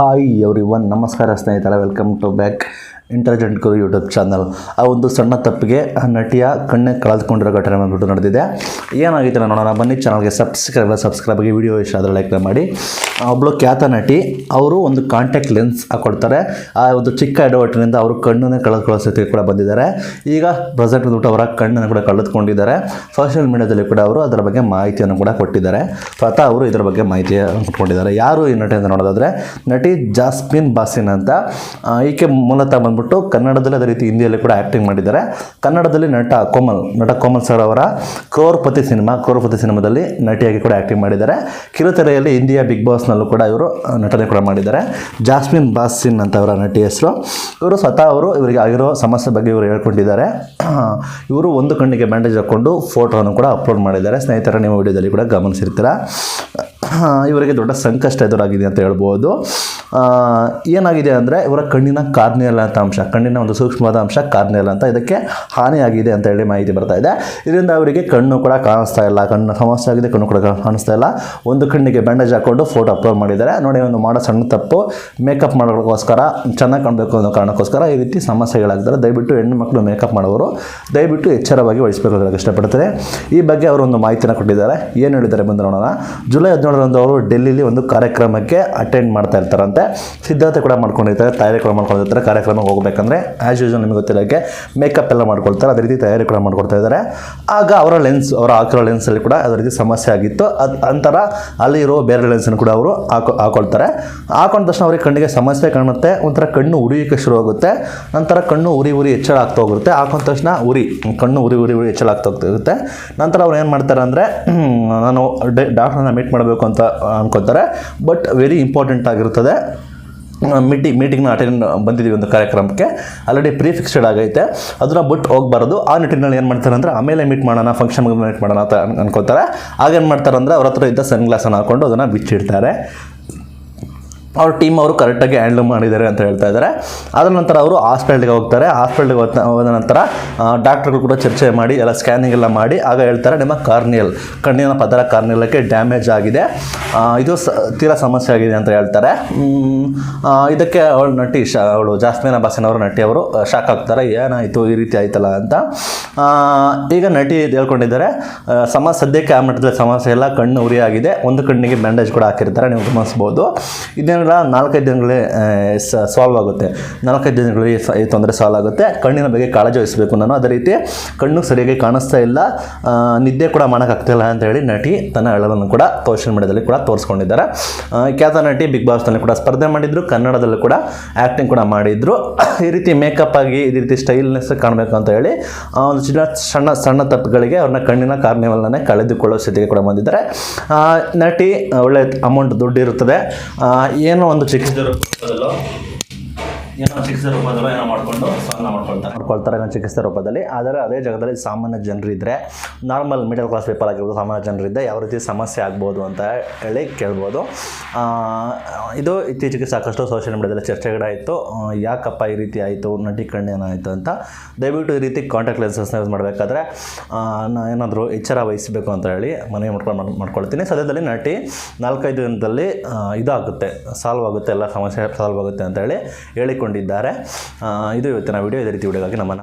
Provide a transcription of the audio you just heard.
Hi every one ನಮಸ್ಕಾರ ಸ್ನೇಹಿತರೆ welcome to back. Intelligent Guru YouTube channel ಆ ಒಂದು ಸಣ್ಣ ತಪ್ಪಿಗೆ ನಟಿಯ ಕಣ್ಣೆ ಕಳೆದುಕೊಂಡಿರೋ ಘಟನೆ ಬಂದ್ಬಿಟ್ಟು ನಡೆದಿದೆ. ಏನಾಗಿತ್ತು ನೋಡೋಣ ಬನ್ನಿ ಚಾನಲ್ಗೆ ಸಬ್ಸ್ಕ್ರೈಬ್ ಸಬ್ಸ್ಕ್ರೈಬ್ ಆಗಿ ವಿಡಿಯೋ ಇಷ್ಟ ಆದರೆ ಲೈಕ್ ಮಾಡಿ. ಒಬ್ಬಳು ಖ್ಯಾತ ನಟಿ, ಅವರು ಒಂದು ಕಾಂಟ್ಯಾಕ್ಟ್ ಲೆನ್ಸ್ ಹಾಕೊಡ್ತಾರೆ ಆ ಒಂದು ಚಿಕ್ಕ ಎಡವಟ್ಟಿನಿಂದ ಅವರು ಕಣ್ಣನ್ನೇ ಕಳೆದುಕೊಳ್ಳೋ ಸ್ಥಿತಿ ಕೂಡ ಬಂದಿದ್ದಾರೆ. ಈಗ ಪ್ರೆಸೆಂಟ್ ಬಂದ್ಬಿಟ್ಟು ಅವರ ಕಣ್ಣನ್ನು ಕೂಡ ಕಳೆದುಕೊಂಡಿದ್ದಾರೆ. ಸೋಷಿಯಲ್ ಮೀಡಿಯಾದಲ್ಲಿ ಕೂಡ ಅವರು ಅದರ ಬಗ್ಗೆ ಮಾಹಿತಿಯನ್ನು ಕೂಡ ಕೊಟ್ಟಿದ್ದಾರೆ. ಸ್ವತಃ ಅವರು ಇದರ ಬಗ್ಗೆ ಮಾಹಿತಿ ಕೊಟ್ಕೊಂಡಿದ್ದಾರೆ ಯಾರು ಈ ನಟಿ ಅಂತ ನೋಡೋದಾದ್ರೆ, ನಟಿ ಜಾಸ್ಮಿನ್ ಬಾಸಿನ್ ಅಂತ. ಈಕೆ ಮೂಲತಃ ಬಂದ್ಬಿಟ್ಟು ಕನ್ನಡದಲ್ಲಿ ಅದೇ ರೀತಿ ಹಿಂದಿಯಲ್ಲಿ ಕೂಡ ಆ್ಯಕ್ಟಿಂಗ್ ಮಾಡಿದ್ದಾರೆ. ಕನ್ನಡದಲ್ಲಿ ನಟ ಕೋಮಲ್ ನಟ ಕೋಮಲ್ ಸರ್ ಅವರ ಕ್ರೋರ್ಪತಿ ಸಿನಿಮಾ, ಕ್ರೋರ್ಪತಿ ಸಿನಿಮಾದಲ್ಲಿ ನಟಿಯಾಗಿ ಕೂಡ ಆ್ಯಕ್ಟಿಂಗ್ ಮಾಡಿದ್ದಾರೆ. ಕಿರುತೆರೆಯಲ್ಲಿ ಇಂಡಿಯಾ ಬಿಗ್ ಬಾಸ್ನಲ್ಲೂ ಕೂಡ ಇವರು ನಟನೆ ಕೂಡ ಮಾಡಿದ್ದಾರೆ. ಜಾಸ್ಮಿನ್ ಬಾಸಿನ್ ಅಂತ ಅವರ ನಟಿ ಹೆಸರು. ಇವರು ಸ್ವತಃ ಅವರು ಇವರಿಗೆ ಆಗಿರೋ ಸಮಸ್ಯೆ ಬಗ್ಗೆ ಇವರು ಹೇಳ್ಕೊಂಡಿದ್ದಾರೆ. ಇವರು ಒಂದು ಕಣ್ಣಿಗೆ ಬ್ಯಾಂಡೇಜ್ ಹಾಕ್ಕೊಂಡು ಫೋಟೋವನ್ನು ಕೂಡ ಅಪ್ಲೋಡ್ ಮಾಡಿದ್ದಾರೆ. ಸ್ನೇಹಿತರ, ನಿಮ್ಮ ವಿಡಿಯೋದಲ್ಲಿ ಕೂಡ ಗಮನಿಸಿರ್ತೀರ? ಇವರಿಗೆ ದೊಡ್ಡ ಸಂಕಷ್ಟ ಎದುರಾಗಿದೆ ಅಂತ ಹೇಳ್ಬೋದು. ಏನಾಗಿದೆ ಅಂದರೆ ಇವರ ಕಣ್ಣಿನ ಕಾರ್ನಿಯಲ್ ಅಂತ ಅಂಶ, ಕಣ್ಣಿನ ಒಂದು ಸೂಕ್ಷ್ಮವಾದ ಅಂಶ ಕಾರ್ನಿಯಲ್ ಅಂತ ಇದಕ್ಕೆ ಹಾನಿಯಾಗಿದೆ ಅಂತ ಹೇಳಿ ಮಾಹಿತಿ ಬರ್ತಾ ಇದೆ. ಇದರಿಂದ ಅವರಿಗೆ ಕಣ್ಣು ಕೂಡ ಕಾಣಿಸ್ತಾ ಇಲ್ಲ, ಕಣ್ಣು ಸಮಸ್ಯೆ ಆಗಿದೆ, ಕಣ್ಣು ಕೂಡ ಕಾಣಿಸ್ತಾ ಇಲ್ಲ. ಒಂದು ಕಣ್ಣಿಗೆ ಬ್ಯಾಂಡೇಜ್ ಹಾಕ್ಕೊಂಡು ಫೋಟೋ ಅಪ್ಲೋಡ್ ಮಾಡಿದ್ದಾರೆ. ನೋಡಿ, ಒಂದು ಮಾಡೋ ಸಣ್ಣ ತಪ್ಪು ಮೇಕಪ್ ಮಾಡೋಕ್ಕೋಸ್ಕರ ಚೆನ್ನಾಗಿ ಕಾಣಬೇಕು ಅನ್ನೋ ಕಾರಣಕ್ಕೋಸ್ಕರ ಈ ರೀತಿ ಸಮಸ್ಯೆಗಳಾಗ್ತಾರೆ. ದಯವಿಟ್ಟು ಹೆಣ್ಣು ಮಕ್ಕಳು ಮೇಕಪ್ ಮಾಡೋರು, ದಯವಿಟ್ಟು ಎಚ್ಚರವಾಗಿ ವಹಿಸಬೇಕು ಇಷ್ಟಪಡ್ತಾರೆ ಈ ಬಗ್ಗೆ ಅವರು ಒಂದು ಮಾಹಿತಿನ ಕೊಟ್ಟಿದ್ದಾರೆ. ಏನು ಹೇಳಿದ್ದಾರೆ ಬಂದು ನೋಡೋಣ. ಜುಲೈ ಹದಿನೇಳರಂದು ಅವರು ಡೆಲ್ಲಿಲಿ ಒಂದು ಕಾರ್ಯಕ್ರಮಕ್ಕೆ ಅಟೆಂಡ್ ಮಾಡ್ತಾ ಇರ್ತಾರಂತೆ. ಸಿದ್ಧತೆ ಕೂಡ ಮಾಡ್ಕೊಂಡಿರ್ತಾರೆ, ತಯಾರಿ ಕೂಡ ಮಾಡ್ಕೊಂಡಿರ್ತಾರೆ, ಕಾರ್ಯಕ್ರಮಕ್ಕೆ ಹೋಗಬೇಕಂದ್ರೆ ಆ್ಯಸ್ ಯೂಶಲ್ ನಿಮಗೆ ಗೊತ್ತಿರೋಕ್ಕೆ ಮೇಕಪ್ ಎಲ್ಲ ಮಾಡ್ಕೊಳ್ತಾರೆ, ಅದೇ ರೀತಿ ತಯಾರಿ ಕೂಡ ಮಾಡ್ಕೊಳ್ತಾ ಇದ್ದಾರೆ. ಆಗ ಅವರ ಲೆನ್ಸ್ ಅವರ ಹಾಕಿರೋ ಲೆನ್ಸಲ್ಲಿ ಕೂಡ ಅದೇ ರೀತಿ ಸಮಸ್ಯೆ ಆಗಿತ್ತು. ಅದು ಅಂತರ ಅಲ್ಲಿರೋ ಬೇರೆ ಲೆನ್ಸನ್ನು ಕೂಡ ಅವರು ಹಾಕೊ, ಹಾಕೊಳ್ತಾರೆ. ಹಾಕೊಂಡ ತಕ್ಷಣ ಅವರಿಗೆ ಕಣ್ಣಿಗೆ ಸಮಸ್ಯೆ ಕಾಣುತ್ತೆ, ಒಂಥರ ಕಣ್ಣು ಉರಿಯೋಕ್ಕೆ ಶುರುವಾಗುತ್ತೆ ನಂತರ ಕಣ್ಣು ಉರಿ ಉರಿ ಹೆಚ್ಚಳ ಆಗ್ತಾ ಹೋಗುತ್ತೆ. ಹಾಕೊಂಡ ತಕ್ಷಣ ಉರಿ, ಕಣ್ಣು ಉರಿ ಉರಿ ಉರಿ ಹೆಚ್ಚಳ ಆಗ್ತಾ ಹೋಗ್ತಿರುತ್ತೆ ನಂತರ ಅವ್ರು ಏನು ಮಾಡ್ತಾರೆ ಅಂದರೆ ನಾನು ಡಾಕ್ಟ್ರನ್ನ ಮೀಟ್ ಮಾಡಬೇಕು ಅಂತ ಅನ್ಕೋತಾರೆ ಬಟ್ ವೆರಿ ಇಂಪಾರ್ಟೆಂಟ್ ಆಗಿರ್ತದೆ ಮೀಟಿಂಗ್ ಮೀಟಿಂಗ್ನ ಅಟೆಂಡ್ ಬಂದಿದ್ದೀವಿ ಒಂದು ಕಾರ್ಯಕ್ರಮಕ್ಕೆ. ಆಲ್ರೆಡಿ ಪ್ರೀ ಫಿಕ್ಸ್ಡ್ ಆಗೈತೆ. ಅದನ್ನ ಬಿಟ್ಟು ಹೋಗ್ಬಾರ್ದು. ಆ ನಿಟ್ಟಿನಲ್ಲಿ ಏನು ಮಾಡ್ತಾರೆ ಅಂದರೆ, ಆಮೇಲೆ ಮೀಟ್ ಮಾಡೋಣ ಫಂಕ್ಷನ್ ಮೀಟ್ ಮಾಡೋಣ ಅಂತ ಅನ್- ಅನ್ಕೋತಾರೆ ಆಗೇನು ಮಾಡ್ತಾರೆ ಅಂದರೆ, ಅವ್ರ ಹತ್ರ ಇದ್ದ ಸನ್ ಗ್ಲಾಸನ್ನು ಹಾಕೊಂಡು ಅದನ್ನು ಬಿಚ್ಚಿಡ್ತಾರೆ. ಅವ್ರ ಟೀಮ್ ಅವರು ಕರೆಕ್ಟಾಗಿ ಹ್ಯಾಂಡಲ್ ಮಾಡಿದ್ದಾರೆ ಅಂತ ಹೇಳ್ತಾ ಇದ್ದಾರೆ. ಅದರ ನಂತರ ಅವರು ಹಾಸ್ಪಿಟಲ್ಗೆ ಹೋಗ್ತಾರೆ. ಹಾಸ್ಪಿಟಲ್ಗೆ ಹೋದ ನಂತರ ಡಾಕ್ಟರ್ಗಳು ಕೂಡ ಚರ್ಚೆ ಮಾಡಿ, ಎಲ್ಲ ಸ್ಕ್ಯಾನಿಂಗ್ ಎಲ್ಲ ಮಾಡಿ, ಆಗ ಹೇಳ್ತಾರೆ ನಿಮ್ಮ ಕಾರ್ನಿಯಲ್ ಕಣ್ಣಿನ ಪದರ ಕಾರ್ನಿಯಲಕ್ಕೆ ಡ್ಯಾಮೇಜ್ ಆಗಿದೆ. ಇದು ಸ ತೀರಾ ಸಮಸ್ಯೆ ಆಗಿದೆ ಅಂತ ಹೇಳ್ತಾರೆ. ಇದಕ್ಕೆ ಅವಳು ನಟಿ ಶಾ ಅವಳು ಜಾಸ್ಮಿನ ಬಾಸನ್ ಅವರು ನಟಿ ಅವರು ಶಾಕ್ ಆಗ್ತಾರೆ. ಏನಾಯಿತು? ಈ ರೀತಿ ಆಯ್ತಲ್ಲ ಅಂತ. ಈಗ ನಟಿ ಹೇಳ್ಕೊಂಡಿದ್ದಾರೆ ಸಮ ಸದ್ಯಕ್ಕೆ ಆ ಮಟ್ಟದಲ್ಲಿ ಸಮಸ್ಯೆ ಎಲ್ಲ ಕಣ್ಣು ಉರಿಯಾಗಿದೆ. ಒಂದು ಕಣ್ಣಿಗೆ ಬ್ಯಾಂಡೇಜ್ ಕೂಡ ಹಾಕಿರ್ತಾರೆ. ನೀವು ಗಮನಿಸ್ಬೋದು. ಇದನ್ನೆಲ್ಲ ನಾಲ್ಕೈದು ದಿನಗಳೇ ಸಾಲ್ವ್ ಆಗುತ್ತೆ. ನಾಲ್ಕೈದು ದಿನಗಳಲ್ಲಿ ಈ ತೊಂದರೆ ಸಾಲ್ವ್ ಆಗುತ್ತೆ. ಕಣ್ಣಿನ ಬಗ್ಗೆ ಕಾಳಜಿ ವಹಿಸಬೇಕು ನಾನು. ಅದೇ ರೀತಿ ಕಣ್ಣು ಸರಿಯಾಗಿ ಕಾಣಿಸ್ತಾ ಇಲ್ಲ ನಿದ್ದೆ ಕೂಡ ಮಾಡೋಕ್ಕಾಗ್ತಿಲ್ಲ ಅಂತ ಹೇಳಿ ನಟಿ ತನ್ನ ಅಳಲನ್ನು ಕೂಡ ಸೋಷಿಯಲ್ ಮೀಡಿಯಾದಲ್ಲಿ ಕೂಡ ತೋರಿಸ್ಕೊಂಡಿದ್ದಾರೆ. ಖ್ಯಾತ ನಟಿ ಬಿಗ್ ಬಾಸ್ನಲ್ಲಿ ಕೂಡ ಸ್ಪರ್ಧೆ ಮಾಡಿದ್ರು ಕನ್ನಡದಲ್ಲೂ ಕೂಡ ಆ್ಯಕ್ಟಿಂಗ್ ಕೂಡ ಮಾಡಿದ್ರು. ಈ ರೀತಿ ಮೇಕಪ್ ಆಗಿ ಈ ರೀತಿ ಸ್ಟೈಲ್ನೆಸ್ ಕಾಣಬೇಕು ಅಂತ ಹೇಳಿ ಒಂದು ಚಿನ್ನ ಸಣ್ಣ ಸಣ್ಣ ತಪ್ಪುಗಳಿಗೆ ಅವ್ರನ್ನ ಕಣ್ಣಿನ ಕಾರ್ನಿವಲ್ನೇ ಕಳೆದುಕೊಳ್ಳೋ ಸ್ಥಿತಿಗೆ ಕೂಡ ಬಂದಿದ್ದಾರೆ. ನಟಿ ಒಳ್ಳೆ ಅಮೌಂಟ್ ದುಡ್ಡು ಇರುತ್ತದೆ ಆ, ಏನೋ ಒಂದು ಚಿಕ್ಕ ಏನೋ ಚಿಕಿತ್ಸೆ ಮಾಡಿಕೊಂಡು ಮಾಡ್ಕೊಳ್ತಾರೆ. ಏನೋ ಚಿಕಿತ್ಸೆ ರೂಪದಲ್ಲಿ. ಆದರೆ ಅದೇ ಜಾಗದಲ್ಲಿ ಸಾಮಾನ್ಯ ಜನರಿದ್ದರೆ ನಾರ್ಮಲ್ ಮಿಡಲ್ ಕ್ಲಾಸ್ ಪೀಪಲ್ ಆಗಿರ್ಬೋದು, ಸಾಮಾನ್ಯ ಜನರಿದ್ದರೆ ಯಾವ ರೀತಿ ಸಮಸ್ಯೆ ಆಗ್ಬೋದು ಅಂತ ಹೇಳಿ ಕೇಳ್ಬೋದು. ಇದು ಇತ್ತೀಚೆಗೆ ಸಾಕಷ್ಟು ಸೋಷಿಯಲ್ ಮೀಡಿಯಾದಲ್ಲಿ ಚರ್ಚೆಗಳಾಯಿತು ಯಾಕಪ್ಪ ಈ ರೀತಿ ಆಯಿತು ನಟಿ ಕಣ್ಣೇನಾಯಿತು ಅಂತ ದಯವಿಟ್ಟು ಈ ರೀತಿ ಕಾಂಟ್ಯಾಕ್ಟ್ ಲೆನ್ಸಸ್ನ ಯೂಸ್ ಮಾಡಬೇಕಾದ್ರೆ ನಾನು ಏನಾದರೂ ಎಚ್ಚರ ವಹಿಸಬೇಕು ಅಂತ ಹೇಳಿ ಮನವಿ ಮಾಡ್ಕೊಂಡು ಮಾಡ್ಕೊಳ್ತೀನಿ. ಸದ್ಯದಲ್ಲಿ ನಟಿ ನಾಲ್ಕೈದು ದಿನದಲ್ಲಿ ಇದಾಗುತ್ತೆ ಸಾಲ್ವ್ ಆಗುತ್ತೆ, ಎಲ್ಲ ಸಮಸ್ಯೆ ಸಾಲ್ವ್ ಆಗುತ್ತೆ ಅಂತ ಹೇಳಿ ಹೇಳಿಕೊಂಡಿದ್ದಾರೆ ಆ, ಇದು ಇವತ್ತಿನ ವಿಡಿಯೋ ಇದೇ ರೀತಿ ವಿಡಿಯೋಗಾಗಿ ನಮ್ಮನ್ನು